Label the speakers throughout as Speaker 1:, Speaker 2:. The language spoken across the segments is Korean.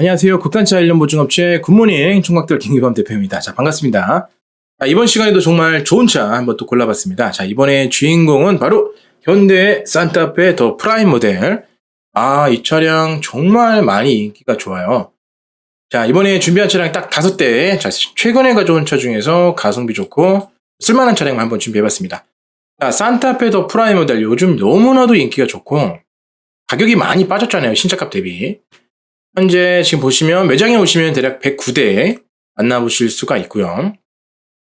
Speaker 1: 안녕하세요. 국산차 일련 보증업체 굿모닝 총각들 김기범 대표입니다. 자, 반갑습니다. 자, 이번 시간에도 정말 좋은 차 한번 또 골라봤습니다. 자, 이번에 주인공은 바로 현대 산타페 더 프라임 모델. 아, 이 차량 정말 많이 인기가 좋아요. 자, 이번에 준비한 차량 딱 다섯 대. 자, 최근에 가져온 차 중에서 가성비 좋고 쓸만한 차량만 한번 준비해봤습니다. 자, 산타페 더 프라임 모델 요즘 너무나도 인기가 좋고 가격이 많이 빠졌잖아요. 신차값 대비. 현재 지금 보시면 매장에 오시면 대략 109대 만나보실 수가 있고요.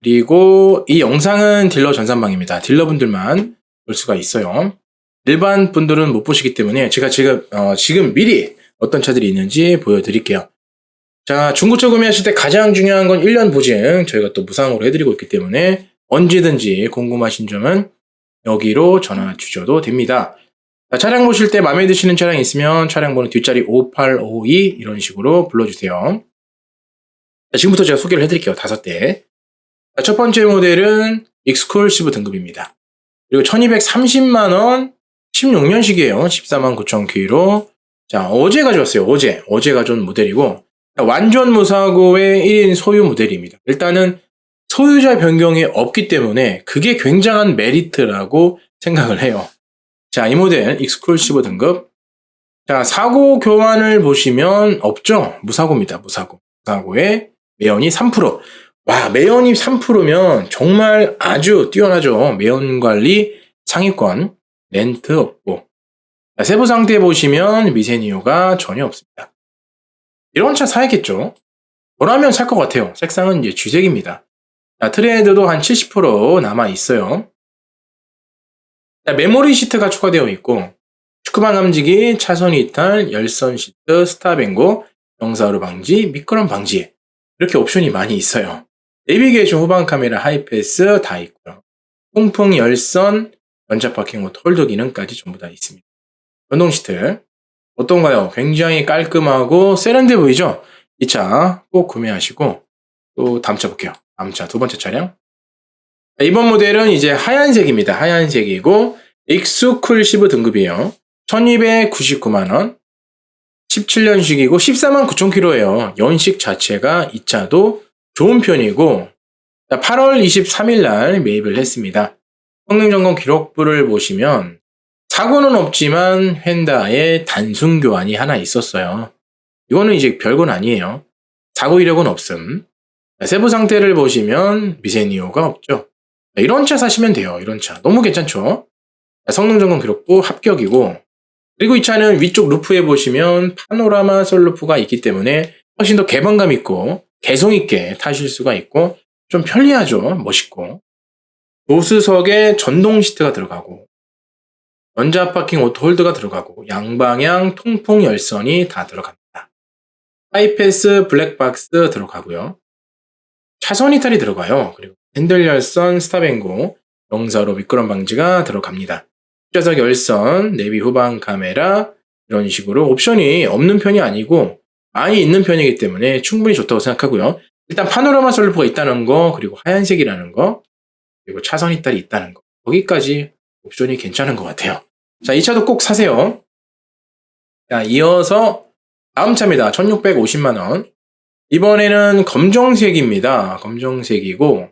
Speaker 1: 그리고 이 영상은 딜러 전산방입니다. 딜러분들만 볼 수가 있어요. 일반 분들은 못 보시기 때문에 제가 지금 어, 지금 미리 어떤 차들이 있는지 보여드릴게요. 자, 중고차 구매하실 때 가장 중요한 건 1년 보증 저희가 또 무상으로 해드리고 있기 때문에 언제든지 궁금하신 점은 여기로 전화 주셔도 됩니다. 자, 차량 보실 때 마음에 드시는 차량 있으면 차량 번호 뒷자리 5852 이런 식으로 불러주세요. 자, 지금부터 제가 소개를 해드릴게요. 다섯 대. 자, 첫 번째 모델은 익스클루시브 등급입니다. 그리고 1230만원 16년식이에요. 14만 9천 킬로. 자, 어제 가져왔어요. 어제. 어제 가져온 모델이고 자, 완전 무사고의 1인 소유 모델입니다. 일단은 소유자 변경이 없기 때문에 그게 굉장한 메리트라고 생각을 해요. 자, 이 모델 익스클루시브 등급. 자, 사고 교환을 보시면 없죠? 무사고입니다. 무사고. 무사고에 매연이 3%. 와, 매연이 3%면 정말 아주 뛰어나죠. 매연 관리 상위권 렌트 없고. 자, 세부 상태 보시면 미세니오가 전혀 없습니다. 이런 차 사야겠죠? 저라면 살 것 같아요. 색상은 이제 쥐색입니다. 자, 트레이드도 한 70% 남아 있어요. 메모리 시트가 추가되어 있고 축구방 감지기, 차선 이탈, 열선 시트, 스탑앤고, 영사로 방지, 미끄럼 방지 이렇게 옵션이 많이 있어요. 내비게이션 후방 카메라 하이패스 다 있고요. 통풍 열선, 전자 파킹 모드 홀더 기능까지 전부 다 있습니다. 전동 시트 어떤가요? 굉장히 깔끔하고 세련돼 보이죠? 이 차 꼭 구매하시고 또 다음 차 볼게요. 다음 차 두 번째 차량 이번 모델은 이제 하얀색입니다. 하얀색이고 익스클루시브 등급이에요. 1299만원 17년식이고 14만 9천 킬로예요. 연식 자체가 이 차도 좋은 편이고 8월 23일 날 매입을 했습니다. 성능 점검 기록부를 보시면 사고는 없지만 휀다에 단순 교환이 하나 있었어요. 이거는 이제 별건 아니에요. 사고 이력은 없음. 세부 상태를 보시면 미세니오가 없죠. 이런 차 사시면 돼요. 이런 차. 너무 괜찮죠? 성능 점검 기록부 합격이고 그리고 이 차는 위쪽 루프에 보시면 파노라마 솔루프가 있기 때문에 훨씬 더 개방감 있고 개성 있게 타실 수가 있고 좀 편리하죠. 멋있고 조수석에 전동 시트가 들어가고 전자 파킹 오토 홀드가 들어가고 양방향 통풍 열선이 다 들어갑니다. 하이패스 블랙박스 들어가고요. 차선 이탈이 들어가요. 그리고 핸들 열선 스탑앤고 영사로 미끄럼 방지가 들어갑니다. 뒷좌석 열선, 내비 후방 카메라 이런 식으로 옵션이 없는 편이 아니고 많이 있는 편이기 때문에 충분히 좋다고 생각하고요. 일단 파노라마 솔루프가 있다는 거 그리고 하얀색이라는 거 그리고 차선 이탈이 있다는 거 거기까지 옵션이 괜찮은 것 같아요. 자, 이 차도 꼭 사세요. 자, 이어서 다음 차입니다. 1650만원. 이번에는 검정색입니다. 검정색이고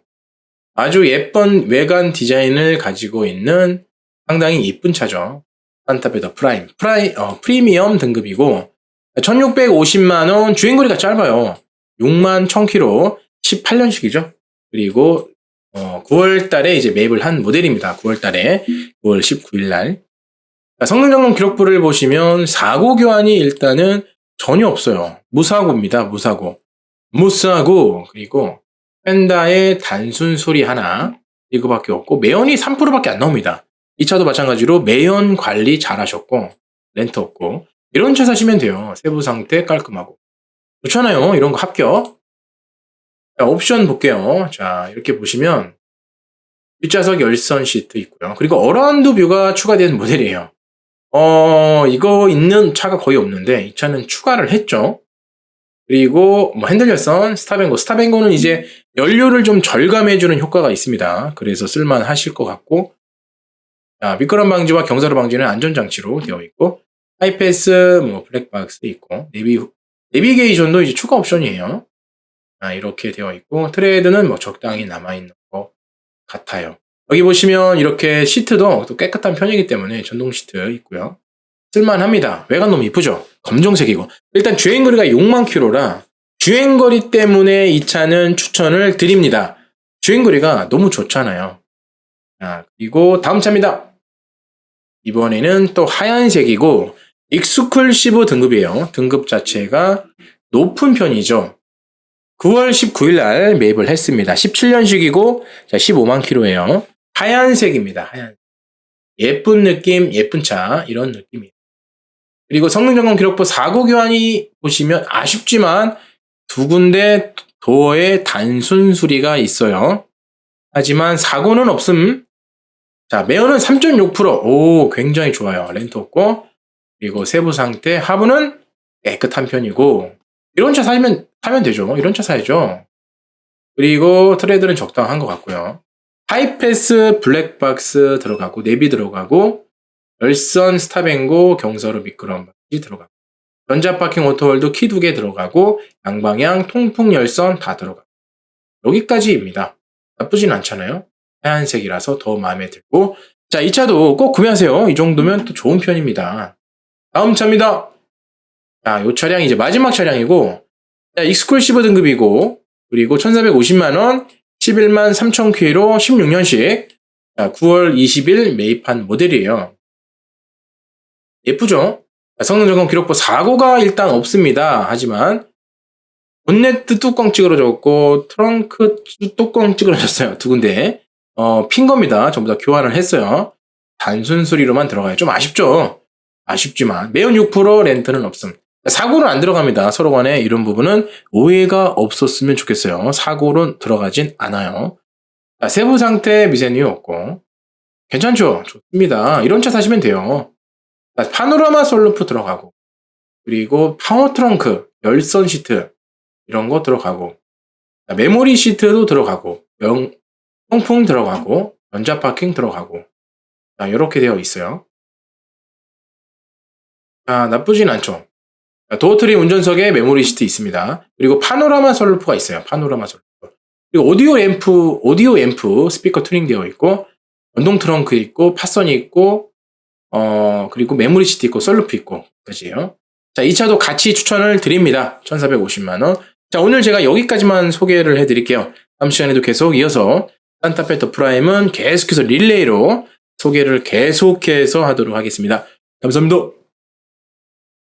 Speaker 1: 아주 예쁜 외관 디자인을 가지고 있는 상당히 이쁜 차죠. 산타페 더 프라임. 프라이, 어, 프리미엄 등급이고 1650만원 주행거리가 짧아요. 6만 1000km 18년식이죠. 그리고 어, 9월 달에 이제 매입을 한 모델입니다. 9월 달에 9월 19일 날. 성능 점검 기록부를 보시면 사고 교환이 일단은 전혀 없어요. 무사고입니다. 무사고. 무사고 그리고 펜다의 단순 소리 하나 이거밖에 없고 매연이 3%밖에 안 나옵니다. 이 차도 마찬가지로 매연 관리 잘 하셨고 렌트 없고 이런 차 사시면 돼요. 세부 상태 깔끔하고 좋잖아요. 이런 거 합격. 자, 옵션 볼게요. 자 이렇게 보시면 뒷좌석 열선 시트 있고요. 그리고 어라운드 뷰가 추가된 모델이에요. 어 이거 있는 차가 거의 없는데 이 차는 추가를 했죠. 그리고 뭐 핸들 열선, 스탑앤고. 스탑앤고는 이제 연료를 좀 절감해주는 효과가 있습니다. 그래서 쓸만 하실 것 같고 자, 미끄럼 방지와 경사로 방지는 안전장치로 되어 있고 하이패스, 뭐 블랙박스 있고 내비 내비게이션도 이제 추가 옵션이에요. 아, 이렇게 되어 있고, 트레이드는 뭐 적당히 남아있는 것 같아요. 여기 보시면 이렇게 시트도 또 깨끗한 편이기 때문에 전동 시트 있고요. 쓸만합니다. 외관 너무 이쁘죠? 검정색이고. 일단 주행거리가 6만 킬로라 주행거리 때문에 이 차는 추천을 드립니다. 주행거리가 너무 좋잖아요. 자, 그리고 다음 차입니다. 이번에는 또 하얀색이고 익스클시브 등급이에요. 등급 자체가 높은 편이죠. 9월 19일 날 매입을 했습니다. 17년식이고 15만 킬로예요. 하얀색입니다. 하얀. 예쁜 느낌, 예쁜 차 이런 느낌이에요. 그리고 성능 점검 기록부 사고 교환이 보시면 아쉽지만 두 군데 도어에 단순 수리가 있어요. 하지만 사고는 없음. 자, 매연은 3.6%. 오, 굉장히 좋아요. 렌트 없고. 그리고 세부 상태, 하부는 깨끗한 편이고. 이런 차 사면, 사면 되죠. 이런 차 사야죠. 그리고 트레드는 적당한 것 같고요. 하이패스 블랙박스 들어가고, 내비 들어가고, 열선 스탑앤고 경사로 바퀴 들어가고, 전자파킹 오토홀드 키두 개 들어가고, 양방향 통풍 열선 다 들어가고. 여기까지입니다. 나쁘진 않잖아요. 하얀색이라서 더 마음에 들고. 자, 이 차도 꼭 구매하세요. 이 정도면 또 좋은 편입니다. 다음 차입니다. 자, 이 차량 이제 마지막 차량이고, 자, 익스클루시브 등급이고, 그리고 1450만원, 11만 3천 킬로 16년식, 자, 9월 20일 매입한 모델이에요. 예쁘죠? 자, 성능 점검 기록부 사고가 일단 없습니다. 하지만, 본네트 뚜껑 찌그러졌고, 트렁크 뚜껑 찌그러졌어요. 두 군데. 어, 핀 겁니다. 전부 다 교환을 했어요. 단순 수리로만 들어가요. 좀 아쉽죠? 아쉽지만. 매연 6% 렌트는 없음. 사고는 안 들어갑니다. 서로 간에 이런 부분은 오해가 없었으면 좋겠어요. 사고는 들어가진 않아요. 자, 세부 상태 미세누이 없고. 괜찮죠? 좋습니다. 이런 차 사시면 돼요. 자, 파노라마 솔루프 들어가고. 그리고 파워 트렁크, 열선 시트, 이런 거 들어가고. 자, 메모리 시트도 들어가고. 명, 통풍 들어가고. 전자 파킹 들어가고. 자, 이렇게 되어 있어요. 자, 나쁘진 않죠. 도어트리 운전석에 메모리 시트 있습니다. 그리고 파노라마 설루프가 있어요. 파노라마 설루프. 그리고 오디오 앰프, 오디오 앰프 스피커 튜닝 되어 있고, 전동 트렁크 있고, 파선이 있고, 어, 그리고 메모리 시트 있고, 썰루프 있고, 까지예요. 자, 이 차도 같이 추천을 드립니다. 1450만원. 자, 오늘 제가 여기까지만 소개를 해드릴게요. 다음 시간에도 계속 이어서 산타페 더 프라임은 계속해서 릴레이로 소개를 계속해서 하도록 하겠습니다. 감사합니다.